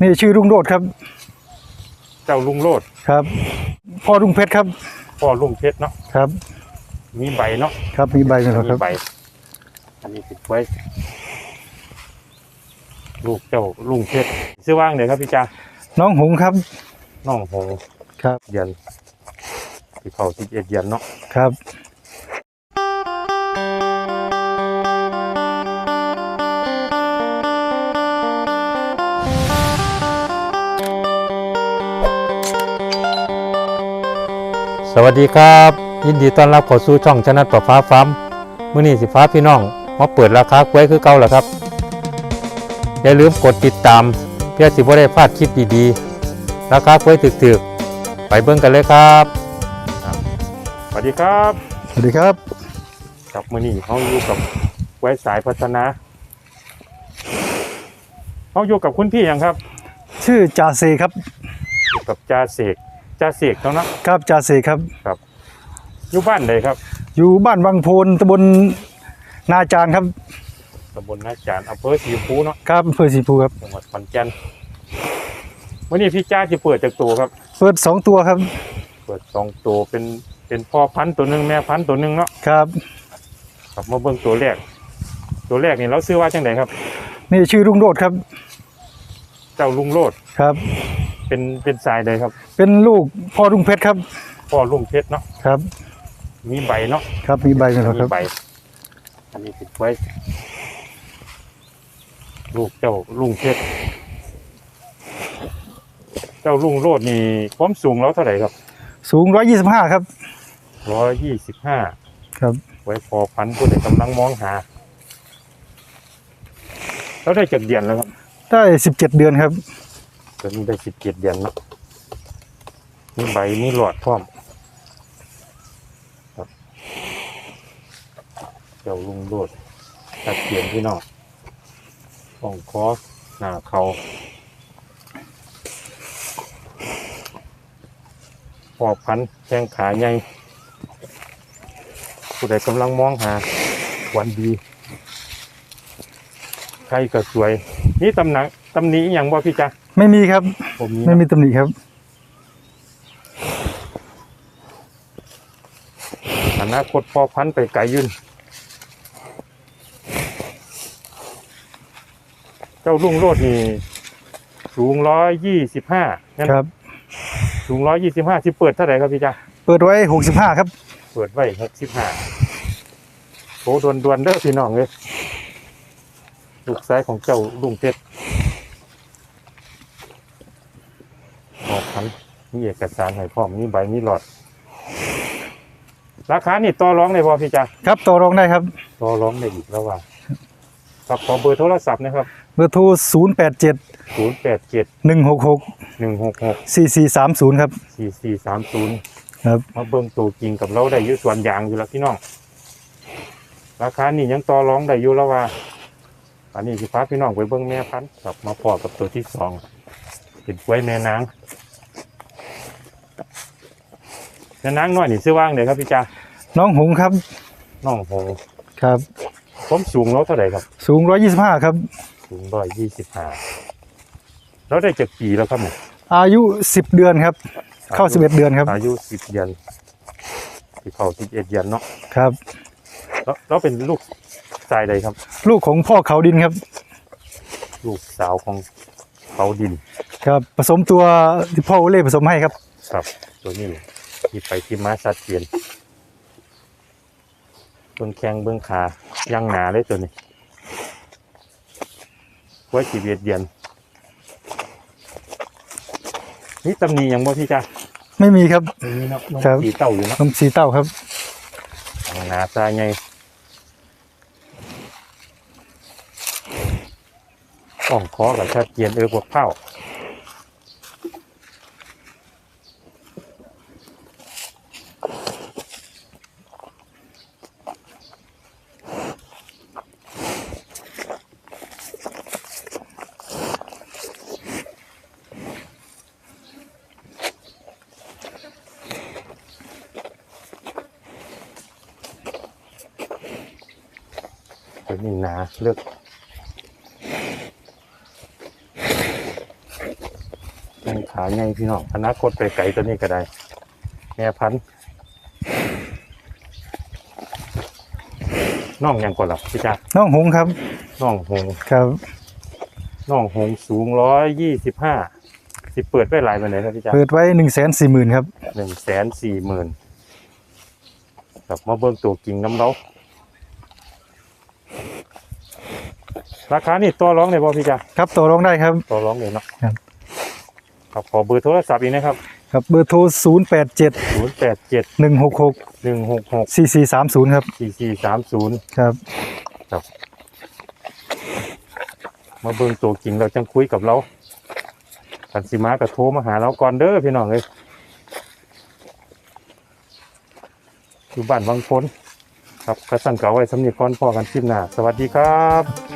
นี่ชื่อรุ่งโรดครับ เจ้าลุงโลดครับ พ่อรุ่งเพชรครับ พ่อลุงเพชรเนาะครับ มีใบเนาะครับมีใบไหมครับ มีใบ อันนี้ติดไว้ ลูกเจ้าลุงเพชรชื่อว่างเดี๋ยวครับพี่จ้าน้องหงครับน้องหงครับเย็นที่เขาสิบเอ็ดเย็นเนาะครับ สวัสดีครับ ยินดีต้อนรับเข้าสู่ช่องชนะประฟ้าฟ้ามื้อนี้สิฟ้าพี่น้องมาเปิดราคากล้วยคือเก่าแล้วครับ อย่าลืมกดติดตาม เพื่อสิบ่ได้พลาดคลิปดีๆ ราคากล้วยถึกๆ ไปเบิ่งกันเลยครับ สวัสดีครับสวัสดีครับกับมื้อนี้เฮาอยู่กับกล้วยสายพัฒนาเฮาอยู่กับคุณพี่หยังครับ ชื่อจ่าเซครับอยู่กับจ่าเสก จ่าเสกเนาะเนาะครับจ่าเซครับอยู่บ้านใดครับ อยู่บ้านวังโพนตำบลนาจารครับตำบลนาจารย์อำเภอสีชมพูเนาะครับอำเภอศรีภูครับจังหวัดขอนแก่นวันนี้พี่จ้าจะเปิดจากตัวครับ เปิดสองตัวครับ เปิดสองตัวเป็นเป็นพ่อพันธุ์ตัวหนึ่งแม่พันธุ์ตัวหนึ่งเนาะครับครับมาเบิ่งตัวแรก ตัวแรกนี่เราซื้อว่าจังไดครับ นี่ชื่อรุ่งโรดครับ เจ้าลุงโลดครับ เป็นเป็นสายใดครับเป็นลูกพ่อรุ่งเพชรครับพ่อลุงเพชรเนาะครับ มีใบเนาะครับมีใบไหมครับมีใบอันนี้ติดไว้ ลูกเจ้าลุงเพชรเจ้าลุงโลดนี่ความสูงแล้วเท่าไหร่ครับ สูงร้อยยี่สิบห้าครับร้อยยี่สิบห้าครับ ไว้พอพันธุ์ผู้ใดกำลังมองหาแล้วได้เจ็ดเดือนแล้วครับ ได้สิบเจ็ดเดือนครับ ตอนนี้ได้สิบเจ็ดเดือนแล้วมีใบมีหลอดพร้อมครับเจ้าลุงโลดตัดเขียนพี่น้องอ่องคอสหน้าเขาพอพันแข้งขาใหญ่ผู้ใดกำลังมองหา วันดี ใครก็สวย นี่ตำหนักตำหนี้อย่างบ่พี่จ๊ะ ไม่มีครับ ผมมีไม่มีตำหนิครับอนาคตพอพันธุ์ไปไกลยืนเจ้าลุงโรดนี่สูงร้อยยี่สิบห้าครับ สูงร้อยยี่สิบห้าที่เปิดเท่าไหร่ครับพี่จ๊ะเปิดไว้หกสิบห้าครับ เปิดไว้หกสิบห้าโหดวนดวนๆเด้อพี่น้องเลยลูกซ้ายของเจ้าลุงเพชร ออกพันธุ์มีเอกสารให้พร้อมมีใบมีหลอด ราคานี่ต่อร้องได้บ่พี่จ๊ะครับต่อรองได้ครับ ต่อร้องได้อีกแล้วว่าครับขอเบอร์โทรศัพท์นะครับเบอร์โทรศูนย์แปดเจ็ดศูนย์แปดเจ็ดหนึ่งหกหกหนึ่งหกหกสี่สี่สามศูนย์ครับ สี่สี่สามศูนย์ ครับ มาเบิ่งตัวจริงกับเราได้อยู่ส่วนยางอยู่แล้วพี่น้อง ราคานี่ยังต่อร้องได้อยู่แล้วว่า อันนี้สิพาพี่น้องไปเบิ่งแม่พันธุ์กลับมาพอกับตัวที่สองเป็นกล้วยแม่นาง แม่นางน้อยนี่ซื้อว่างเลยครับพี่จ้าน้องหงครับ น้องหงครับ ผมสูงแล้วเท่าไหร่ครับ สูงร้อยยี่สิบห้าครับ สูงร้อยยี่สิบห้าแล้วได้จากปีแล้วครับเนี่ยอายุสิบเดือนครับ เข้าสิบเอ็ดเดือนครับ อายุสิบเดือนที่เข้าสิบเอ็ดเดือนเนาะครับ แล้วแล้วเป็นลูกชายใดครับ ลูกของพ่อเขาดินครับ ลูกสาวของเขาดิน ครับผสมตัวที่พ่อโอเล่ผสมให้ครับ ครับ ตัวนี้ ที่ไปที่มาสัดเปลี่ยนเบื้องแข้งเบื้องขายังหนาเลยตัวนี้ไว้สิบเอ็ดเดือนนี่ตำหนิอย่างบ่พี่จ้าไม่มีครับนี่เนาะน้องครับ สีเต่าอยู่เนาะนมสีเต้าครับ หนาซาไงอ่องคอกับชัดเจนเออพวกเผา ตัวนี้หนาเลือกแข้งขาใหญ่พี่น้องอนาคตไปไกลตัวนี้ก็ได้แม่พันธุ์น้องหยังก่อนหรอพี่จ๊ะน้องหงส์ครับน้องหงครับน้องหงสูงร้อยยี่สิบห้าสิเปิดไว้หลายวันไหนนะพี่จ๊ะเปิดไว้หนึ่งแสนสี่หมื่นครับหนึ่งแสนสี่หมื่นกลับมาเบิ่งตัวกิ่งน้ำเล้า ราคานี่ตัวร้องเลยบ่พี่จ๊ะครับต่อรองได้ครับ ตัวร้องเลยเนาะครับ ครับขอเบอร์โทรศัพท์อีกนะครับครับเบอร์โทรศูนย์แปดเจ็ดศูนย์แปดเจ็ดหนึ่งหกหกหนึ่งหกหกสี่สี่สามศูนย์ครับสี่สี่สามศูนย์ ครับ มาเบิ่งตัวกิ่งเราจังคุยกับเราขันสิมาก็โทรมาหาเราก่อนเด้อพี่น้องเลยอยู่บ้านวังพ้นครับกระสั่งเก่าไว้สำนีก่อนพอกันคลิปหน้า สวัสดีครับ